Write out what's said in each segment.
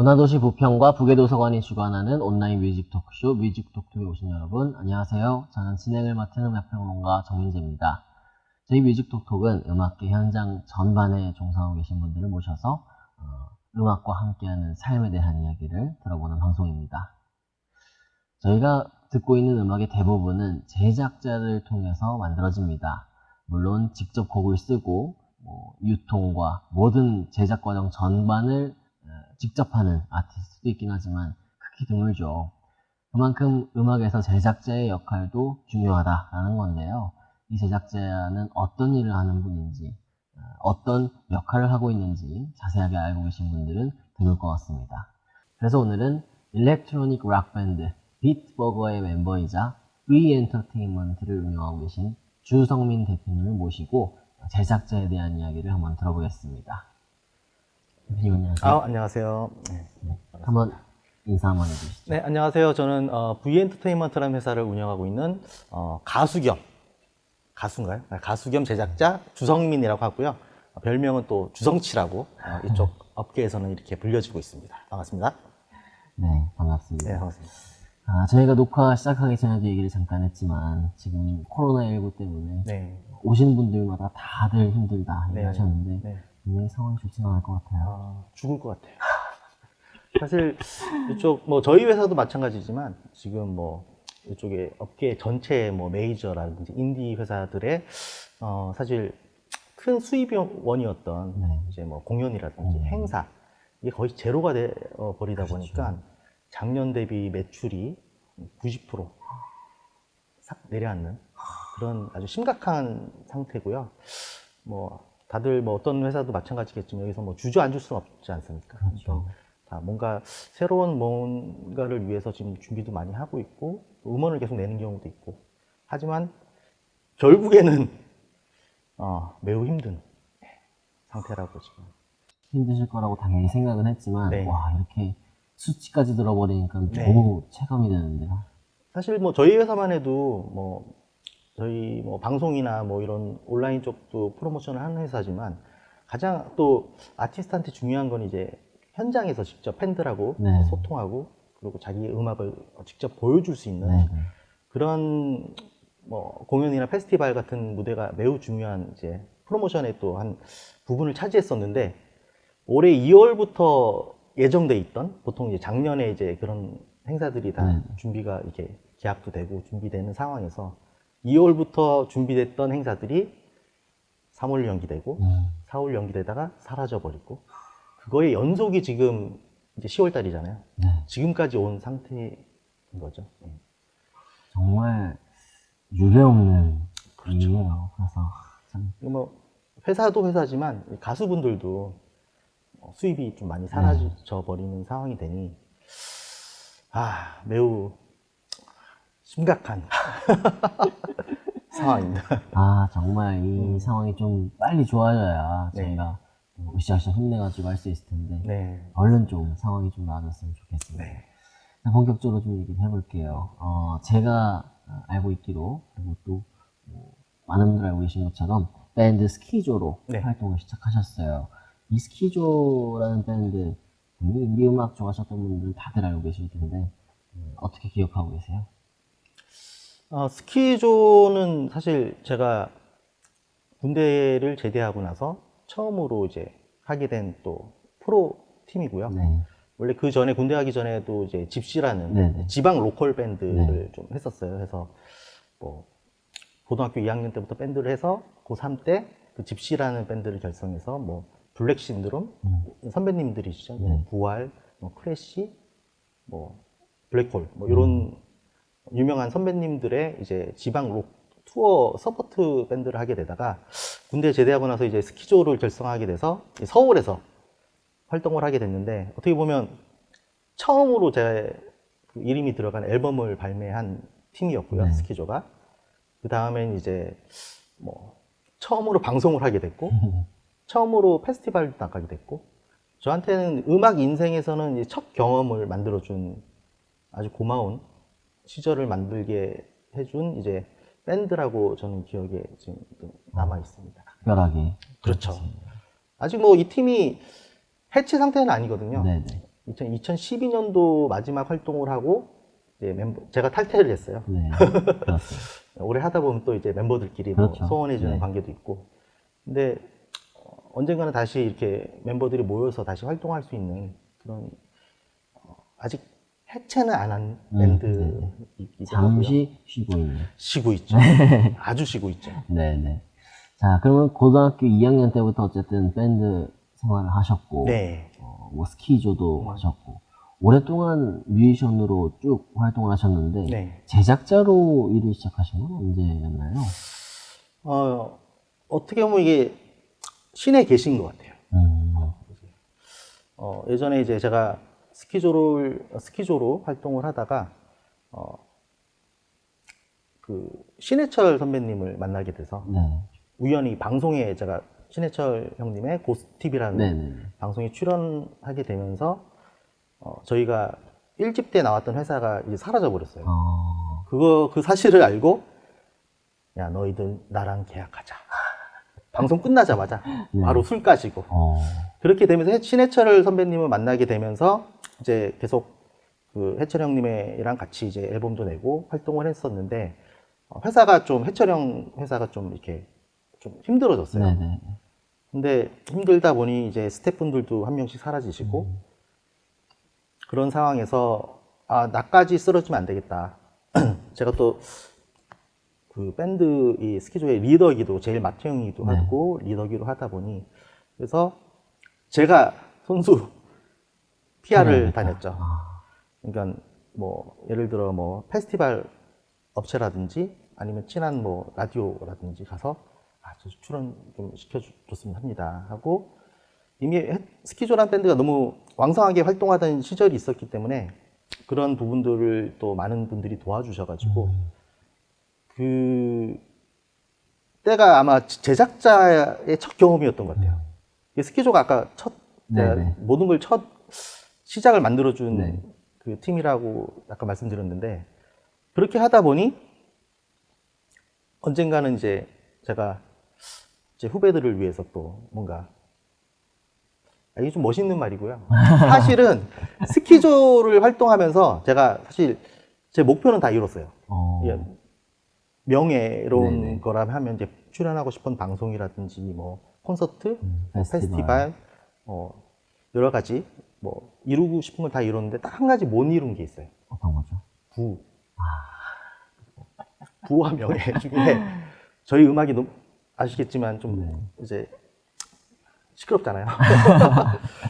문화도시 부평과 북예도서관이 주관하는 온라인 뮤직 토크쇼 뮤직 토크에 오신 여러분 안녕하세요. 저는 진행을 맡은 음악평론가 정민재입니다. 저희 뮤직 톡톡은 음악계 현장 전반에 종사하고 계신 분들을 모셔서 어, 음악과 함께하는 삶에 대한 이야기를 들어보는 방송입니다. 저희가 듣고 있는 음악의 대부분은 제작자를 통해서 만들어집니다. 물론 직접 곡을 쓰고 뭐 유통과 모든 제작 과정 전반을 어, 직접 하는 아티스트도 있긴 하지만 극히 드물죠. 그만큼 음악에서 제작자의 역할도 중요하다라는 건데요. 이 제작자는 어떤 일을 하는 분인지, 어, 어떤 역할을 하고 있는지 자세하게 알고 계신 분들은 드물 것 같습니다. 그래서 오늘은 일렉트로닉 락 밴드 비트버거의 멤버이자 V 엔터테인먼트를 운영하고 계신 주성민 대표님을 모시고 제작자에 대한 이야기를 한번 들어보겠습니다. 안녕하세요. 아, 안녕하세요. 네. 한번 인사 한번 해주시죠. 네, 안녕하세요. 저는 어, V 엔터테인먼트라는 회사를 운영하고 있는 어, 가수 겸 가수인가요? 네, 가수 겸 제작자 주성민이라고 하고요. 어, 별명은 또 주성치라고 어, 이쪽 업계에서는 이렇게 불려지고 있습니다. 반갑습니다. 네, 반갑습니다. 네, 반갑습니다. 아, 저희가 녹화 시작하기 전에도 얘기를 잠깐 했지만 지금 코로나19 때문에 네. 오신 분들마다 다들 힘들다 네, 얘기하셨는데 네. 분명히 상황이 좋지는 않을 것 같아요. 아, 죽을 것 같아요. 사실 이쪽 뭐 저희 회사도 마찬가지지만 지금 뭐 이쪽에 업계 전체 뭐 메이저라든지 인디 회사들의 어 사실 큰 수입원이었던 네. 이제 뭐 공연이라든지 음. 행사 이게 거의 제로가 돼 어, 버리다 그렇죠. 보니까 작년 대비 매출이 90%싹 내려앉는 그런 아주 심각한 상태고요. 뭐 다들 뭐 어떤 회사도 마찬가지겠지만 여기서 뭐 주저앉을 수는 없지 않습니까? 그렇죠. 다 뭔가 새로운 뭔가를 위해서 지금 준비도 많이 하고 있고 또 음원을 계속 내는 경우도 있고 하지만 결국에는 어, 매우 힘든 상태라고 지금 힘드실 거라고 당연히 생각은 했지만 네. 와 이렇게 수치까지 들어버리니까 네. 너무 체감이 되는데요. 사실 뭐 저희 회사만 해도 뭐 저희 뭐 방송이나 뭐 이런 온라인 쪽도 프로모션을 하는 회사지만 가장 또 아티스트한테 중요한 건 이제 현장에서 직접 팬들하고 네. 소통하고 그리고 자기 음악을 직접 보여줄 수 있는 네. 그런 뭐 공연이나 페스티벌 같은 무대가 매우 중요한 이제 프로모션의 또 한 부분을 차지했었는데 올해 2월부터 예정돼 있던 보통 이제 작년에 이제 그런 행사들이 다 네. 준비가 이렇게 계약도 되고 준비되는 상황에서 2월부터 준비됐던 행사들이 3월 연기되고 음, 4월 연기되다가 사라져 버리고 그거의 연속이 지금 이제 10월 달이잖아요. 네. 지금까지 온 상태인 거죠. 예. 정말 유례 없는 그렇죠. 일이에요. 그래서 참 뭐 회사도 회사지만 가수분들도 어, 수입이 좀 많이 사라져 버리는 상황이 되니 아 매우 심각한 상황입니다. 아 정말 이 상황이 좀 빨리 좋아져야 음. 네. 저희가 뭐 으쌰으쌰 힘내가지고 할 수 있을 텐데 네. 얼른 좀 상황이 좀 나아졌으면 좋겠습니다. 네. 자, 본격적으로 좀 얘기를 해볼게요. 어, 제가 어, 알고 있기로 그리고 또 뭐, 많은 분들 알고 계신 것처럼 밴드 스키조로 네. 활동을 시작하셨어요. 이 스키조라는 밴드 분명히 인디 음악 좋아하셨던 분들은 다들 알고 계실 텐데 음, 어떻게 기억하고 계세요? 어, 스키조는 사실 제가 군대를 제대하고 나서 처음으로 이제 하게 된 또 프로 팀이고요. 네. 원래 그 전에 군대 가기 전에도 이제 집시라는 네네. 지방 로컬 밴드를 네. 좀 했었어요. 그래서 뭐 고등학교 2학년 때부터 밴드를 해서 고3 때 그 집시라는 밴드를 결성해서 뭐 블랙 신드롬 음. 선배님들이시죠. 뭐 네. 부활, 뭐 크래쉬, 뭐 블랙홀 뭐 이런 유명한 선배님들의 이제 지방 록 투어 서포트 밴드를 하게 되다가 군대 제대하고 나서 이제 스키조를 결성하게 돼서 서울에서 활동을 하게 됐는데 어떻게 보면 처음으로 제그 이름이 들어간 앨범을 발매한 팀이었고요 네. 스키조가 그 다음엔 이제 뭐 처음으로 방송을 하게 됐고 처음으로 페스티벌도 나가게 됐고 저한테는 음악 인생에서는 이제 첫 경험을 만들어준 아주 고마운 시절을 만들게 해준 이제 밴드라고 저는 기억에 지금 남아 있습니다. 특별하게 그렇죠. 아직 뭐 이 팀이 해체 상태는 아니거든요. 네네. 2012년도 마지막 활동을 하고 이제 멤버 제가 탈퇴를 했어요. 네. 오래 하다 보면 또 이제 멤버들끼리 뭐 그렇죠. 소원해주는 네. 관계도 있고. 근데 어, 언젠가는 다시 이렇게 멤버들이 모여서 다시 활동할 수 있는 그런 어, 아직 해체는 안한 음, 밴드이기도 하고요. 잠시 쉬고 있는. 쉬고 있죠. 아주 쉬고 있죠. 네네. 자, 그러면 고등학교 2학년 때부터 어쨌든 밴드 생활을 하셨고, 네. 어, 뭐 스키조도 하셨고, 오랫동안 뮤지션으로 쭉 활동을 하셨는데, 네. 제작자로 일을 시작하신 건 언제였나요? 어, 어떻게 보면 이게 신에 계신 것 같아요. 음, 어, 예전에 이제 제가 스키조를, 스키조로 활동을 하다가, 어, 그, 신해철 선배님을 만나게 돼서, 네. 우연히 방송에 제가 신해철 형님의 고스팁이라는 네네. 방송에 출연하게 되면서, 어, 저희가 1집 때 나왔던 회사가 이제 사라져 버렸어요. 어, 그거, 그 사실을 알고, 야, 너희들 나랑 계약하자. 방송 끝나자마자 바로 술 까지고. 어, 그렇게 되면서 신해철 선배님을 만나게 되면서 이제 계속 그 해철 형님이랑 같이 이제 앨범도 내고 활동을 했었는데 어, 회사가 좀 해철 형 회사가 좀 이렇게 좀 힘들어졌어요. 네네. 근데 힘들다 보니 이제 스태프분들도 한 명씩 사라지시고 그런 상황에서 아 나까지 쓰러지면 안 되겠다. 제가 또 그 밴드 이 스키조의 리더기도 제일 맏형이기도 네. 하고 리더기도 하다 보니 그래서 제가 손수 PR을 다녔죠. 아, 그러니까 뭐 예를 들어 뭐 페스티벌 업체라든지 아니면 친한 뭐 라디오라든지 가서 아, 저 출연 좀 시켜줬으면 합니다 하고 이미 해- 스키조란 밴드가 너무 왕성하게 활동하던 시절이 있었기 때문에 그런 부분들을 또 많은 분들이 도와주셔가지고 그 때가 아마 제작자의 첫 경험이었던 것 같아요. 이게 스키조가 아까 첫 네네. 모든 걸 첫 시작을 만들어준 네. 그 팀이라고 아까 말씀드렸는데 그렇게 하다 보니 언젠가는 이제 제가 제 후배들을 위해서 또 뭔가 아, 이게 좀 멋있는 말이고요. 사실은 스키조를 활동하면서 제가 사실 제 목표는 다 이뤘어요. 어, 예, 명예로운 네네. 거라면 이제 출연하고 싶은 방송이라든지 뭐 콘서트, 음, 페스티벌, 페스티벌. 어, 여러 가지 뭐 이루고 싶은 걸 다 이뤘는데 딱 한 가지 못 이룬 게 있어요. 어떤 거죠? 부. 부와 명예 중에 저희 음악이 너무 아시겠지만 좀 네. 이제 시끄럽잖아요.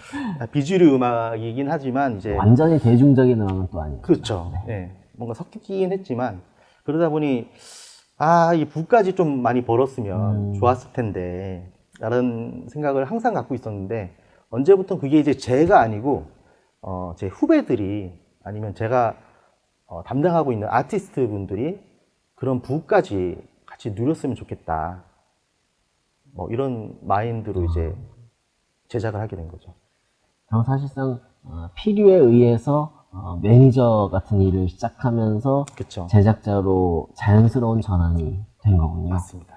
비주류 음악이긴 하지만 이제 완전히 대중적인 음악은 또 아니에요. 그렇죠. 예. 뭔가 섞이긴 했지만 그러다 보니 아, 이 부까지 좀 많이 벌었으면 음. 좋았을 텐데 라는 생각을 항상 갖고 있었는데 언제부터 그게 이제 제가 아니고 어, 제 후배들이 아니면 제가 어, 담당하고 있는 아티스트 분들이 그런 부까지 같이 누렸으면 좋겠다. 뭐 이런 마인드로 이제 제작을 하게 된 거죠. 그럼 사실상 어, 필요에 의해서 어, 매니저 같은 일을 시작하면서 그렇죠. 제작자로 자연스러운 전환이 된 거군요. 맞습니다.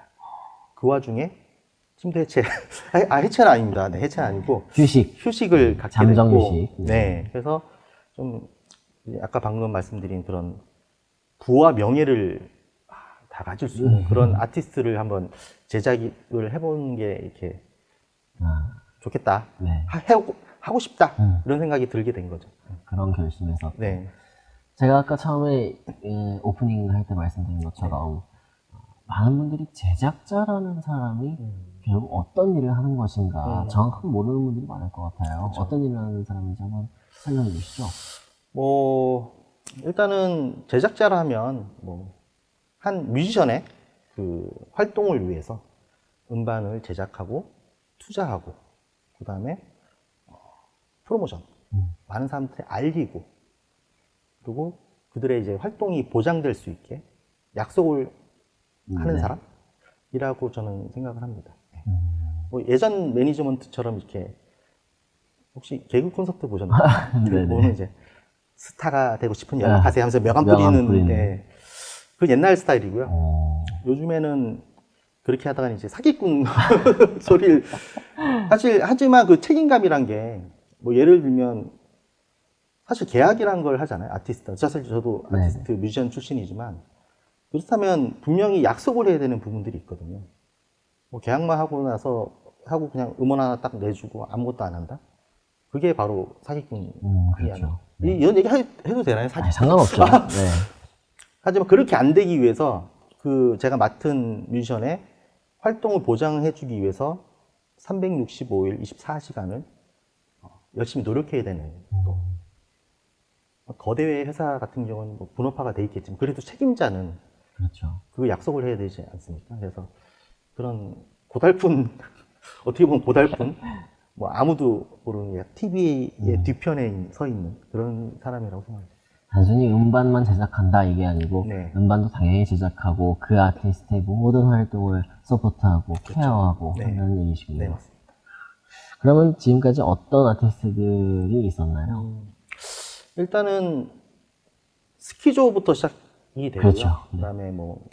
그 와중에 팀도 해체, 아 해체는 아닙니다. 네, 해체는 아니고 휴식. 휴식을 갖게 잠정 됐고, 휴식. 네, 그래서 좀 아까 방금 말씀드린 그런 부와 명예를 아, 다 가질 수 있는 그런 아티스트를 한번 제작을 해보는 게 이렇게 아, 좋겠다, 네. 하, 해고, 하고 싶다 음. 이런 생각이 들게 된 거죠. 그런 결심에서 네, 제가 아까 처음에 예, 오프닝 할 때 말씀드린 것처럼 어, 많은 분들이 제작자라는 사람이 결국 어떤 일을 하는 것인가 음. 정확하게 모르는 분들이 많을 것 같아요. 그쵸. 어떤 일을 하는 사람인지 한번 설명해 주시죠. 뭐 일단은 제작자라 하면 뭐 한 뮤지션의 그 활동을 위해서 음반을 제작하고 투자하고 그 다음에 프로모션 음. 많은 사람들에 알리고 그리고 그들의 이제 활동이 보장될 수 있게 약속을 하는 네. 사람이라고 저는 생각을 합니다. 네. 음. 뭐 예전 매니지먼트처럼 이렇게 혹시 개그 콘서트 보셨나요? 네네. 보면 이제 스타가 되고 싶은 연락하세요 하면서 명함 명함 뿌리는 뿌리는. 네. 그 옛날 스타일이고요. 어, 요즘에는 그렇게 하다가 이제 사기꾼 소리를 사실 하지만 그 책임감이란 게 뭐 예를 들면 사실 계약이란 걸 하잖아요. 아티스트. 사실 저도 네. 아티스트 뮤지션 출신이지만 그렇다면 분명히 약속을 해야 되는 부분들이 있거든요. 뭐 계약만 하고 나서 하고 그냥 음원 하나 딱 내주고 아무것도 안 한다? 그게 바로 사기꾼. 음, 그렇죠. 이- 이런 얘기 해- 해도 되나요? 사기 상관없죠. 네. 하지만 그렇게 안 되기 위해서 그 제가 맡은 뮤지션의 활동을 보장해주기 위해서 365일 24시간을 열심히 노력해야 되는 또 거대 회사 같은 경우는 뭐 분업화가 돼 있겠지만 그래도 책임자는 그렇죠. 그 약속을 해야 되지 않습니까? 그래서 그런 고달픈 어떻게 보면 고달픈 뭐 아무도 모르는 TV의 뒤편에 서 있는 그런 사람이라고 생각합니다. 단순히 음반만 제작한다 이게 아니고 네. 음반도 당연히 제작하고 그 아티스트의 모든 활동을 서포트하고 케어하고 네. 하는 얘기시군요. 네, 맞습니다. 그러면 지금까지 어떤 아티스트들이 있었나요? 음, 일단은 스키조부터 시작이 되고요. 그렇죠. 네. 그다음에 뭐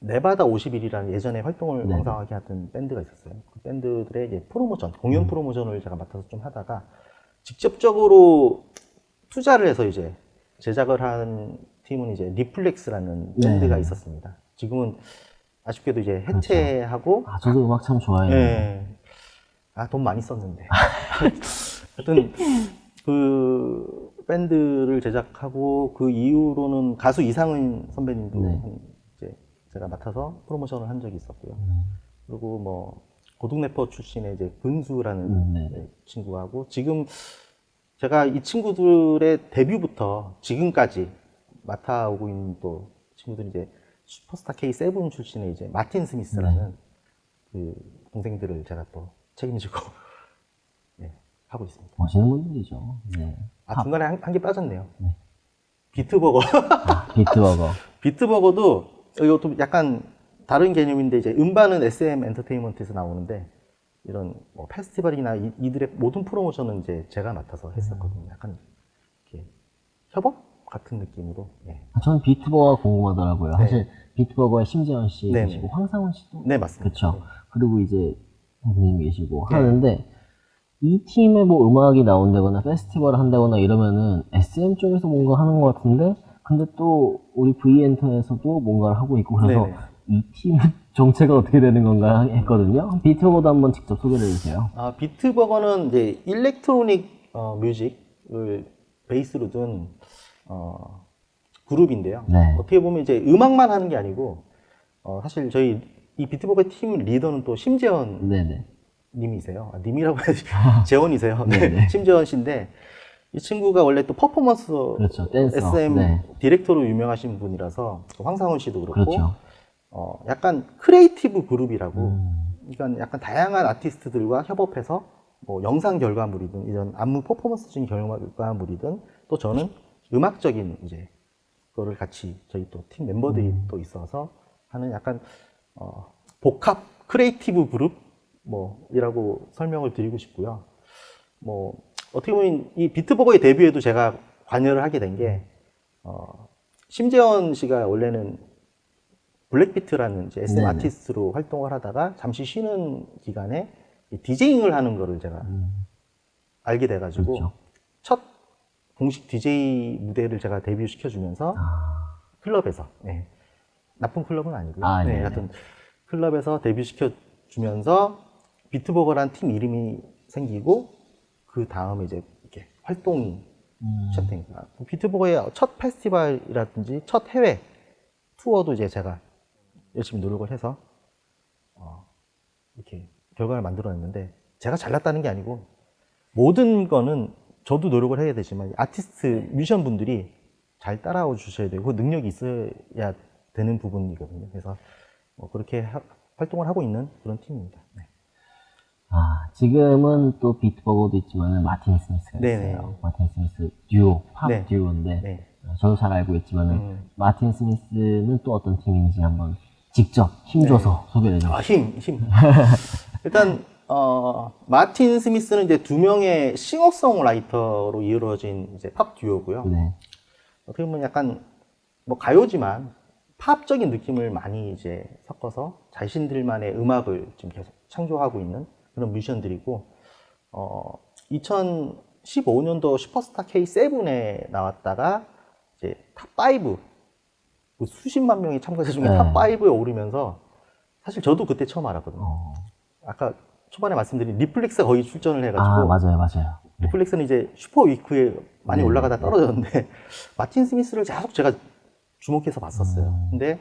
네바다 50일이라는 예전에 활동을 네. 왕성하게 하던 밴드가 있었어요. 그 밴드들의 이제 프로모션, 공연 음. 프로모션을 제가 맡아서 좀 하다가 직접적으로 투자를 해서 이제 제작을 한 팀은 이제 리플렉스라는 네. 밴드가 있었습니다. 지금은 아쉽게도 이제 해체하고 아, 저도 음악 참 좋아해요. 예. 아, 돈 많이 썼는데. 하여튼, 그, 밴드를 제작하고, 그 이후로는 가수 이상은 선배님도 네. 한 이제 제가 맡아서 프로모션을 한 적이 있었고요. 음, 그리고 뭐, 고등 래퍼 출신의 이제 근수라는 음, 네. 네, 친구하고, 지금 제가 이 친구들의 데뷔부터 지금까지 맡아오고 있는 또 친구들이 이제 슈퍼스타 K7 출신의 이제 마틴 스미스라는 그 동생들을 제가 또 책임지고 네, 하고 있습니다. 멋있는 분들이죠. 네. 아 중간에 한 개 빠졌네요. 네. 비트버거. 아, 비트버거. 비트버거도 이것도 약간 다른 개념인데 이제 음반은 SM 엔터테인먼트에서 나오는데 이런 뭐 페스티벌이나 이, 이들의 모든 프로모션은 이제 제가 맡아서 했었거든요. 약간 이렇게 협업 같은 느낌으로. 예. 아, 저는 비트버거가 궁금하더라고요. 네. 사실 비트버거의 심재현 씨 네네. 계시고 황상훈 씨도 네 맞습니다. 그렇죠. 그리고 이제 선생님 계시고 네. 하는데 이 팀의 뭐 음악이 나온다거나 페스티벌을 한다거나 이러면은 SM 쪽에서 뭔가 하는 것 같은데 근데 또 우리 V엔터에서도 뭔가를 하고 있고 그래서 네네. 이팀 정체가 어떻게 되는 건가 했거든요. 비트버거도 한번 직접 소개를 해주세요. 아, 비트버거는 이제 일렉트로닉 어, 뮤직을 베이스로 둔 어, 그룹인데요. 네. 어떻게 보면 이제 음악만 하는 게 아니고 어, 사실 저희 이 비트버거 팀 리더는 또 심재원 네네. 님이세요. 아, 님이라고 해야지. 재원이세요. 네. 심재원 씨인데 이 친구가 원래 또 퍼포먼스 그렇죠. 댄서. SM 네. 디렉터로 유명하신 분이라서 또 황상훈 씨도 그렇고 그렇죠. 어, 약간 크리에이티브 그룹이라고 음, 그러니까 약간 다양한 아티스트들과 협업해서 뭐 영상 결과물이든 이런 안무 퍼포먼스적인 결과물이든 또 저는 음악적인 이제 그거를 같이 저희 또 팀 멤버들이 또 있어서 하는 약간 어, 복합 크리에이티브 그룹 뭐이라고 설명을 드리고 싶고요. 뭐 어떻게 보면 이 비트버거의 데뷔에도 제가 관여를 하게 된게 어, 심재원 씨가 원래는 블랙비트라는 이제 SM 네네. 아티스트로 활동을 하다가 잠시 쉬는 기간에 이 디제잉을 하는 거를 제가 음, 알게 돼가지고 그렇죠. 첫 공식 DJ 무대를 제가 데뷔시켜주면서 아, 클럽에서 네. 나쁜 클럽은 아니고요. 아, 네, 네네. 하여튼 클럽에서 데뷔시켜 주면서 비트버거라는 팀 이름이 생기고 그 다음에 이제 이렇게 활동이 음, 시작되니까 비트버거의 첫 페스티벌이라든지 첫 해외 투어도 이제 제가 열심히 노력을 해서 어, 이렇게 결과를 만들어냈는데 제가 잘났다는 게 아니고 모든 거는 저도 노력을 해야 되지만 아티스트 뮤지션 분들이 잘 따라와 주셔야 되고 능력이 있어야 되는 부분이거든요. 그래서 뭐 그렇게 하- 활동을 하고 있는 그런 팀입니다. 네. 아, 지금은 또 비트버거도 있지만 마틴 스미스가 네네. 있어요. 마틴 스미스 듀오, 팝 네. 듀오인데 네. 어, 저도 잘 알고 있지만은 음. 마틴 스미스는 또 어떤 팀인지 한번 직접 힘줘서 소개를 해주세요. 아, 힘, 힘. 일단, 어, 마틴 스미스는 이제 두 명의 싱어송라이터로 이루어진 이제 팝 듀오고요. 네. 어떻게 보면 약간 뭐 가요지만 팝적인 느낌을 많이 이제 섞어서 자신들만의 음악을 지금 계속 창조하고 있는 그런 뮤지션들이고, 어, 2015년도 슈퍼스타 K7에 나왔다가 이제 탑5 그 수십만 명의 참가자 중에 네. 탑5에 오르면서 사실 저도 그때 처음 알았거든요. 어. 아까 초반에 말씀드린 리플렉스가 거의 출전을 해가지고 아, 맞아요, 맞아요. 네. 리플렉스는 이제 슈퍼 위크에 많이 네, 올라가다 네. 떨어졌는데 마틴 스미스를 계속 제가 주목해서 봤었어요. 음. 근데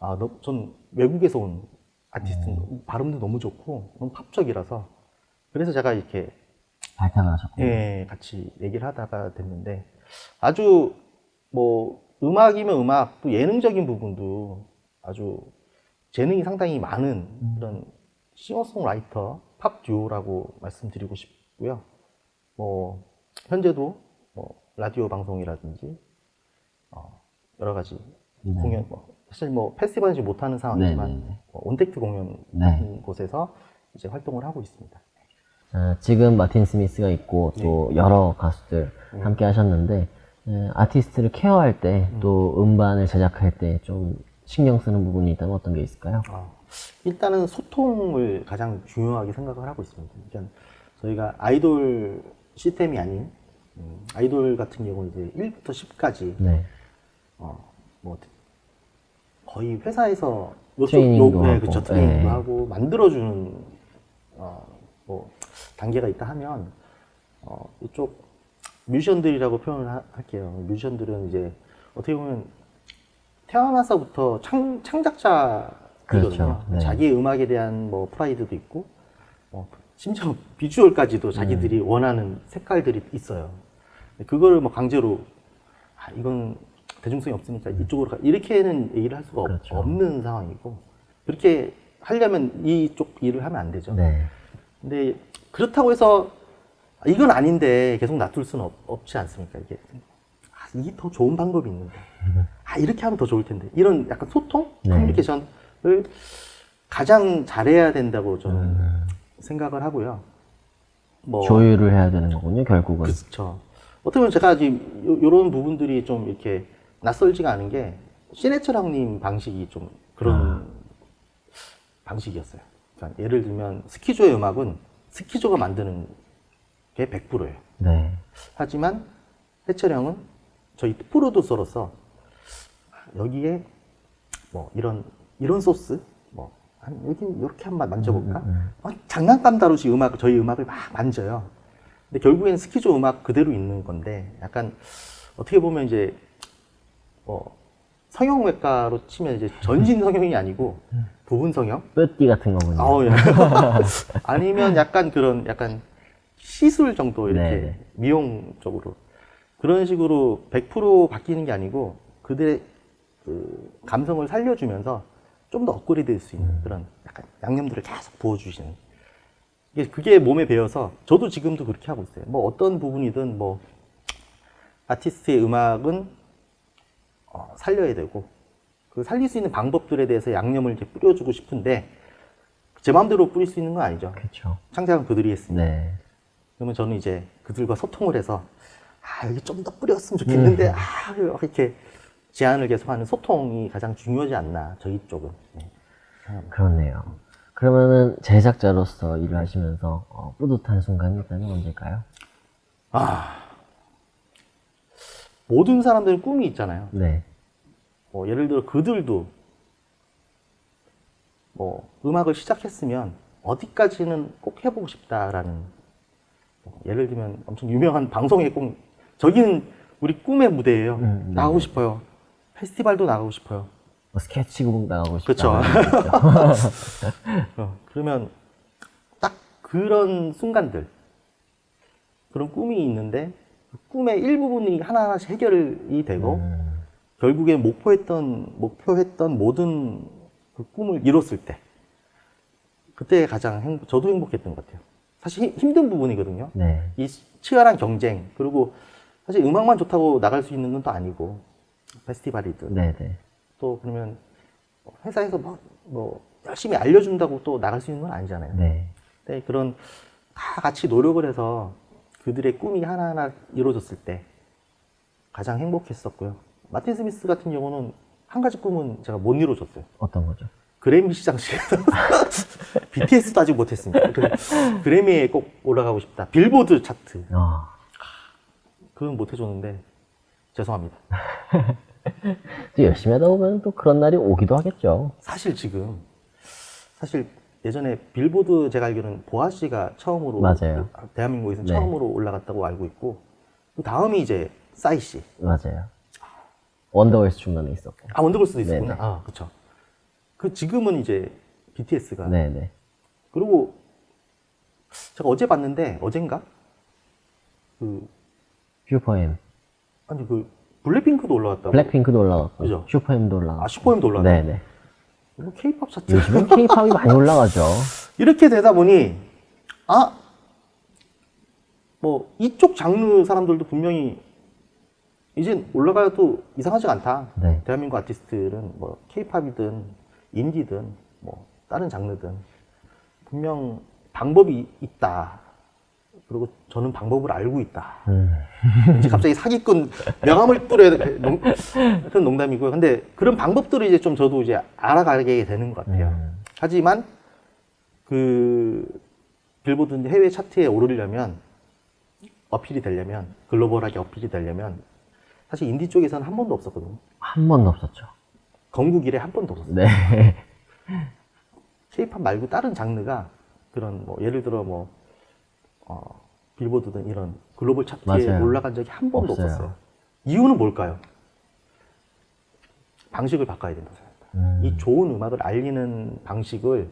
아, 너- 전 외국에서 온 아티스트 음. 발음도 너무 좋고 너무 팝적이라서 그래서 제가 이렇게 발탁을 하셨고. 예, 같이 얘기를 하다가 됐는데 아주 뭐 음악이면 음악 또 예능적인 부분도 아주 재능이 상당히 많은 그런 싱어송라이터 팝 듀오라고 말씀드리고 싶고요. 뭐 현재도 뭐 라디오 방송이라든지 어, 여러 가지 네. 공연 뭐 사실 뭐 페스티벌은 못하는 상황이지만 네, 네, 네. 뭐 온택트 공연 네. 같은 곳에서 이제 활동을 하고 있습니다. 자, 지금 마틴 스미스가 있고 또 여러 가수들 함께 하셨는데 에, 아티스트를 케어할 때 또 음반을 제작할 때 좀 신경 쓰는 부분이 있다면 어떤 게 있을까요? 아, 일단은 소통을 가장 중요하게 생각을 하고 있습니다. 그러니까 저희가 아이돌 시스템이 아닌 음, 아이돌 같은 경우는 이제 1부터 10까지 네. 어, 뭐 거의 회사에서 트레이닝도 요- 네, 하고, 그쵸, 트레이닝도 네. 하고 만들어주는 어, 뭐 단계가 있다 하면 어, 이쪽 뮤지션들이라고 표현을 하- 할게요. 뮤지션들은 이제 어떻게 보면 태어나서부터 창, 창작자거든요. 그렇죠. 네. 자기의 음악에 대한 뭐 프라이드도 있고, 어, 심지어 비주얼까지도 자기들이 음. 원하는 색깔들이 있어요. 근데 그거를 뭐 강제로 아, 이건 대중성이 없으니까 이쪽으로 가 이렇게는 얘기를 할 수가 없- 음. 그렇죠. 없는 상황이고 그렇게 하려면 이쪽 일을 하면 안 되죠. 네. 근데 그렇다고 해서 아, 이건 아닌데 계속 놔둘 수는 없, 없지 않습니까? 이게 아, 이게 더 좋은 방법이 있는데 아 이렇게 하면 더 좋을 텐데 이런 약간 소통 네. 커뮤니케이션을 가장 잘해야 된다고 저는 음. 생각을 하고요. 뭐 조율을 해야 되는 거군요, 결국은. 그렇죠. 어떻게 보면 제가 지금 이런 부분들이 좀 이렇게 낯설지가 않은 게 시네철 형님 방식이 좀 그런 방식이었어요. 그러니까 예를 들면 스키조의 음악은 스키조가 만드는 게 100%예요. 네. 하지만 해철 형은 저희 프로듀서로서 여기에 뭐 이런 이런 소스 뭐 한, 여기 이렇게 한번 만져볼까? 어, 장난감 다루시 음악 저희 음악을 막 만져요. 근데 결국에는 스키조 음악 그대로 있는 건데 약간 어떻게 보면 이제 뭐 성형외과로 치면 이제 전신 성형이 아니고 부분 성형 뼈띠 같은 거군요. 아우, 예. 아니면 약간 그런 약간 시술 정도 이렇게 네. 미용 쪽으로 그런 식으로 100% 바뀌는 게 아니고 그들의 그 감성을 살려주면서 좀 더 업그레이드 될 수 있는 그런 약간 양념들을 계속 부어주시는 이게 그게 몸에 배어서 저도 지금도 그렇게 하고 있어요. 뭐 어떤 부분이든 뭐 아티스트의 음악은 어, 살려야 되고 그 살릴 수 있는 방법들에 대해서 양념을 이렇게 뿌려주고 싶은데 제 마음대로 뿌릴 수 있는 건 아니죠. 그렇죠. 창작은 그들이 했으니까. 네. 그러면 저는 이제 그들과 소통을 해서 아 여기 좀 더 뿌렸으면 좋겠는데 음. 아 이렇게 제안을 계속하는 소통이 가장 중요하지 않나 저희 쪽은. 네. 그렇네요. 그러면은 제작자로서 일을 하시면서 어, 뿌듯한 순간이 있다면 언제일까요? 아 모든 사람들은 꿈이 있잖아요. 네. 뭐 예를 들어 그들도 뭐 음악을 시작했으면 어디까지는 꼭 해보고 싶다라는 뭐 예를 들면 엄청 유명한 방송에 꼭 저기는 우리 꿈의 무대예요. 음, 네. 나가고 싶어요. 페스티벌도 나가고 싶어요. 뭐 스케치북 나가고 싶다. 그쵸. 어, 그러면 딱 그런 순간들 그런 꿈이 있는데 그 꿈의 일부분이 하나하나씩 해결이 되고 음, 결국에 목표했던 목표했던 모든 그 꿈을 이뤘을 때 그때 가장 행 저도 행복했던 것 같아요. 사실 힘- 힘든 부분이거든요. 네. 이 치열한 경쟁 그리고 사실 음악만 좋다고 나갈 수 있는 건 또 아니고 페스티벌이든 네, 네. 또 그러면 회사에서 뭐, 뭐 열심히 알려준다고 또 나갈 수 있는 건 아니잖아요. 네. 근데 그런 다 같이 노력을 해서 그들의 꿈이 하나하나 이루어졌을 때 가장 행복했었고요. 마틴 스미스 같은 경우는 한 가지 꿈은 제가 못 이루어졌어요. 어떤 거죠? 그래미 시상식에서 BTS도 아직 못했습니다. 그- 그래미에 꼭 올라가고 싶다. 빌보드 차트. 아, 그건 못 해줬는데 죄송합니다. 또 열심히 하다 보면 또 그런 날이 오기도 하겠죠. 사실 지금 사실 예전에 빌보드 제가 알기로는 보아 씨가 처음으로 맞아요. 대한민국에서 네. 처음으로 올라갔다고 알고 있고 그 다음이 이제 싸이 씨. 맞아요. 원더걸스 중간에 있었고. 아 원더걸스도 있었구나. 네네. 아 그렇죠. 그 지금은 이제 BTS가 네네. 그리고 제가 어제 봤는데 어젠가 그 슈퍼엠. 아니 그 블랙핑크도 올라왔다고. 블랙핑크도 올라갔고. 그죠? 슈퍼엠도 올라갔고. 아 슈퍼엠도 올라왔네. 네네. 뭐 K-팝 차트 요즘은 케이팝이 많이 올라가죠. 이렇게 되다 보니 아 뭐 이쪽 장르 사람들도 분명히 이젠 올라가도 이상하지가 않다. 네. 대한민국 아티스트들은 뭐 K-팝이든 인디든 뭐 다른 장르든 분명 방법이 있다. 그리고 저는 방법을 알고 있다. 음. 이제 갑자기 사기꾼 명함을 뚫어야 돼. 농, 그런 농담이고요. 근데 그런 방법들을 이제 좀 저도 이제 알아가게 되는 것 같아요. 음. 하지만 그 빌보드 해외 차트에 오르려면 어필이 되려면 글로벌하게 어필이 되려면 사실 인디 쪽에서는 한 번도 없었거든요. 한 번도 없었죠. 건국 이래 한 번도 없었어요. 네. K-팝 말고 다른 장르가 그런 뭐 예를 들어 뭐 어, 빌보드든 이런 글로벌 차트에 맞아요. 올라간 적이 한 번도 없어요. 없었어요. 이유는 뭘까요? 방식을 바꿔야 된다고 생각합니다. 음. 이 좋은 음악을 알리는 방식을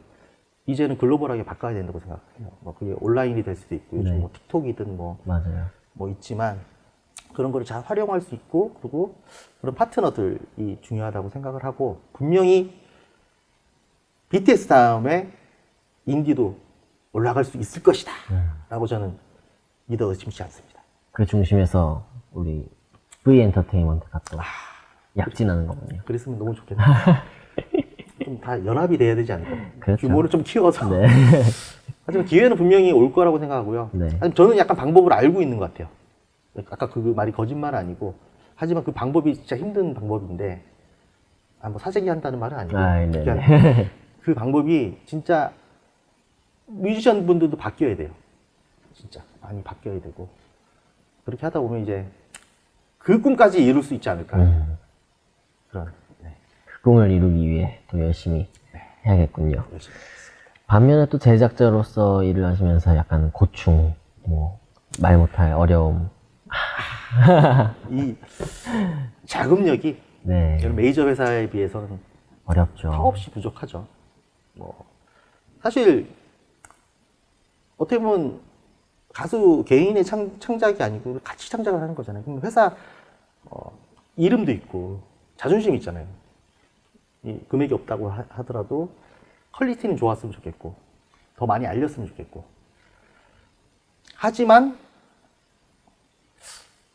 이제는 글로벌하게 바꿔야 된다고 생각해요. 뭐 그게 온라인이 될 수도 있고 요즘 네. 뭐 틱톡이든 뭐, 맞아요. 뭐 있지만 그런 거를 잘 활용할 수 있고 그리고 그런 파트너들이 중요하다고 생각을 하고 분명히 BTS 다음에 인디도 올라갈 수 있을 것이다 라고 저는 믿어 의심치 않습니다. 그 중심에서 우리 V 엔터테인먼트가 또 약진하는 거군요. 그랬으면 너무 좋겠네요. 좀 다 연합이 돼야 되지 않을까. 그렇죠. 규모를 좀 키워서. 네. 하지만 기회는 분명히 올 거라고 생각하고요. 네. 저는 약간 방법을 알고 있는 것 같아요. 아까 그 말이 거짓말 아니고, 하지만 그 방법이 진짜 힘든 방법인데, 아, 뭐 사재기 한다는 말은 아니고, 아, 네. 네. 그 방법이 진짜 뮤지션 분들도 바뀌어야 돼요. 진짜 많이 바뀌어야 되고 그렇게 하다 보면 이제 그 꿈까지 이룰 수 있지 않을까 음. 그런 네, 그 꿈을 이루기 위해 또 열심히 해야겠군요. 열심히 반면에 또 제작자로서 일을 하시면서 약간 고충, 뭐, 말 못할 어려움. 이 자금력이 네. 이런 메이저 회사에 비해서는 어렵죠. 한없이 부족하죠. 뭐 사실 어떻게 보면 가수 개인의 창, 창작이 아니고 같이 창작을 하는 거잖아요. 그럼 회사 어, 이름도 있고 자존심 있잖아요. 이 금액이 없다고 하, 하더라도 퀄리티는 좋았으면 좋겠고 더 많이 알렸으면 좋겠고 하지만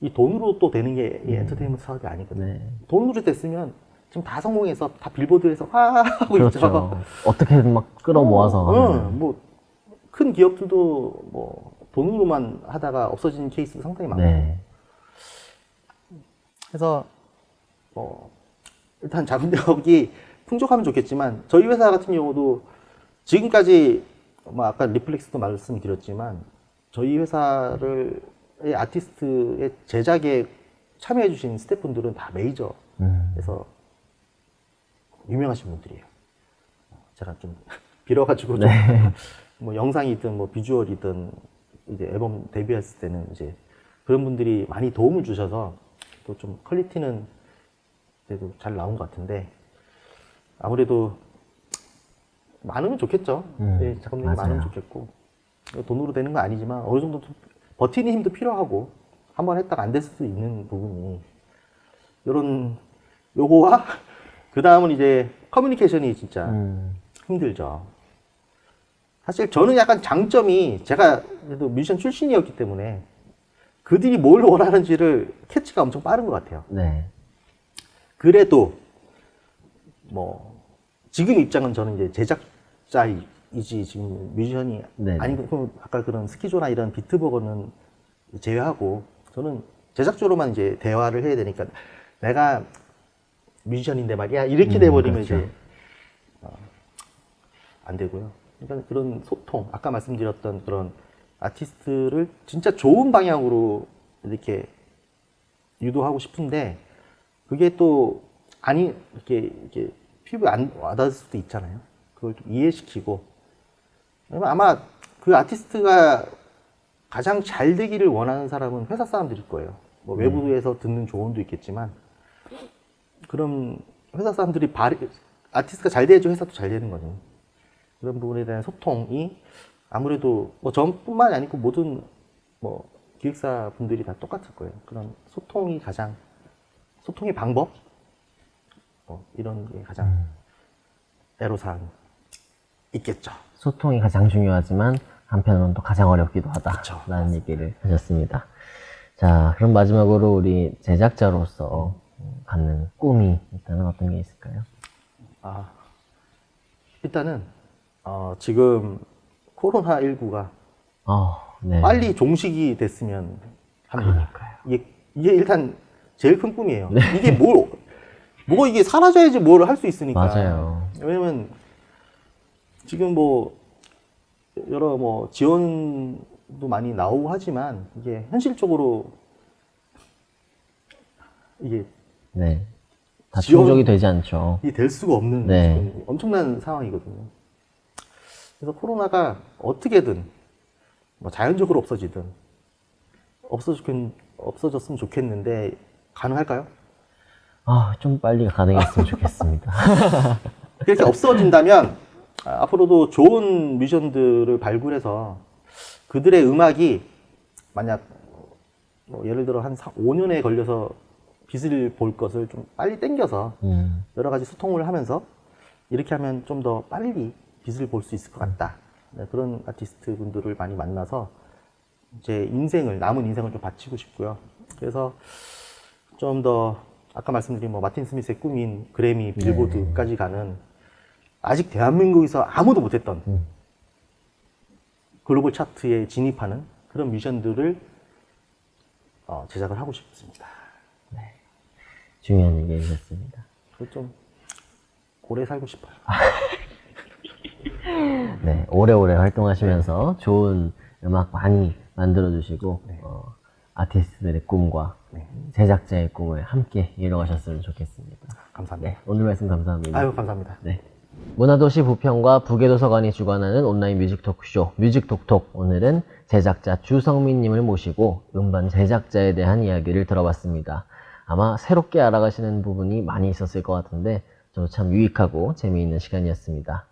이 돈으로 또 되는 게 이 엔터테인먼트 사업이 아니거든요. 네. 돈으로 됐으면 지금 다 성공해서 다 빌보드에서 와 하고 있죠. 그렇죠. 어떻게든 막 끌어모아서. 하는. 뭐 큰 기업들도 뭐 돈으로만 하다가 없어지는 케이스도 상당히 많아요. 네. 그래서 뭐 일단 자금력이 풍족하면 좋겠지만 저희 회사 같은 경우도 지금까지 뭐 아까 리플렉스도 말씀드렸지만 저희 회사를 의 아티스트의 제작에 참여해 주신 스태프분들은 다 메이저 음. 그래서 유명하신 분들이에요. 제가 좀 빌어가지고 네. 좀뭐 영상이든 뭐 비주얼이든 이제 앨범 데뷔했을 때는 이제 그런 분들이 많이 도움을 주셔서 또 좀 퀄리티는 그래도 잘 나온 것 같은데 아무래도 많으면 좋겠죠. 음, 네, 자금력이 맞아요. 많으면 좋겠고 돈으로 되는 건 아니지만 어느 정도 좀 버티는 힘도 필요하고 한 번 했다가 안 됐을 수도 있는 부분이 이런 요거와 그 다음은 이제 커뮤니케이션이 진짜 음. 힘들죠. 사실 저는 약간 장점이 제가 그래도 뮤지션 출신이었기 때문에 그들이 뭘 원하는지를 캐치가 엄청 빠른 것 같아요. 네. 그래도 뭐 지금 입장은 저는 이제 제작자이지 지금 뮤지션이 네네. 아니고 그럼 아까 그런 스키조나 이런 비트버거는 제외하고 저는 제작조로만 이제 대화를 해야 되니까 내가 뮤지션인데 말이야 이렇게 음, 돼버리면 그렇죠. 이제 어, 안 되고요. 그러니까 그런 소통 아까 말씀드렸던 그런 아티스트를 진짜 좋은 방향으로 이렇게 유도하고 싶은데 그게 또 아니 이렇게 이렇게 피부에 안 와닿을 수도 있잖아요. 그걸 좀 이해시키고 아마 그 아티스트가 가장 잘 되기를 원하는 사람은 회사 사람들일 거예요. 뭐 외부에서 듣는 조언도 있겠지만 그럼 회사 사람들이 발 아티스트가 잘 돼야지 회사도 잘 되는 거죠. 그런 부분에 대한 소통이 아무래도 뭐 저뿐만이 아니고 모든 뭐 기획사 분들이 다 똑같을 거예요. 그런 소통이 가장 소통의 방법 뭐 이런 게 가장 애로사항 있겠죠. 소통이 가장 중요하지만 한편으로는 또 가장 어렵기도 그쵸. 하다라는 얘기를 하셨습니다. 자, 그럼 마지막으로 우리 제작자로서 갖는 꿈이 있다면 어떤 게 있을까요? 아 일단은 어, 지금 코로나 19가 어, 네. 빨리 종식이 됐으면 합니다. 그러니까요. 이게, 이게 일단 제일 큰 꿈이에요. 이게 뭐, 뭐 이게 사라져야지 뭘 할 수 있으니까. 맞아요. 왜냐면 지금 뭐 여러 뭐 지원도 많이 나오고 하지만 이게 현실적으로 이게 네. 다 지원- 충족이 되지 않죠. 이게 될 수가 없는 네. 지금 엄청난 상황이거든요. 그래서 코로나가 어떻게든 뭐 자연적으로 없어지든 없어졌 없어졌으면 좋겠는데 가능할까요? 아, 좀 빨리 가능했으면 좋겠습니다. 그렇게 없어진다면 아, 앞으로도 좋은 뮤지션들을 발굴해서 그들의 음악이 만약 뭐 예를 들어 한 5년에 걸려서 빛을 볼 것을 좀 빨리 땡겨서 음, 여러 가지 소통을 하면서 이렇게 하면 좀 더 빨리 빛을 볼 수 있을 것 같다. 네, 그런 아티스트 분들을 많이 만나서 제 인생을 남은 인생을 좀 바치고 싶고요. 그래서 좀 더 아까 말씀드린 뭐 마틴 스미스의 꿈인 그래미 빌보드까지 가는 아직 대한민국에서 아무도 못했던 음. 글로벌 차트에 진입하는 그런 뮤지션들을 어, 제작을 하고 싶습니다. 중요한 얘기 해주셨습니다. 그좀 오래 살고 싶어요. 네, 오래오래 활동하시면서 좋은 음악 많이 만들어주시고, 네. 어, 아티스트들의 꿈과 네. 제작자의 꿈을 함께 이뤄가셨으면 좋겠습니다. 감사합니다. 네, 오늘 말씀 감사합니다. 아유 감사합니다. 네. 문화도시 부평과 부계도서관이 주관하는 온라인 뮤직 토크쇼 뮤직 톡톡 오늘은 제작자 주성민님을 모시고 음반 제작자에 대한 이야기를 들어봤습니다. 아마 새롭게 알아가시는 부분이 많이 있었을 것 같은데 저도 참 유익하고 재미있는 시간이었습니다.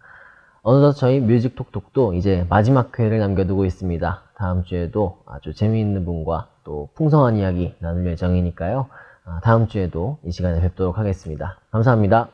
어느덧 저희 뮤직톡톡도 이제 마지막 회를 남겨두고 있습니다. 다음 주에도 아주 재미있는 분과 또 풍성한 이야기 나눌 예정이니까요. 아, 다음 주에도 이 시간에 뵙도록 하겠습니다. 감사합니다.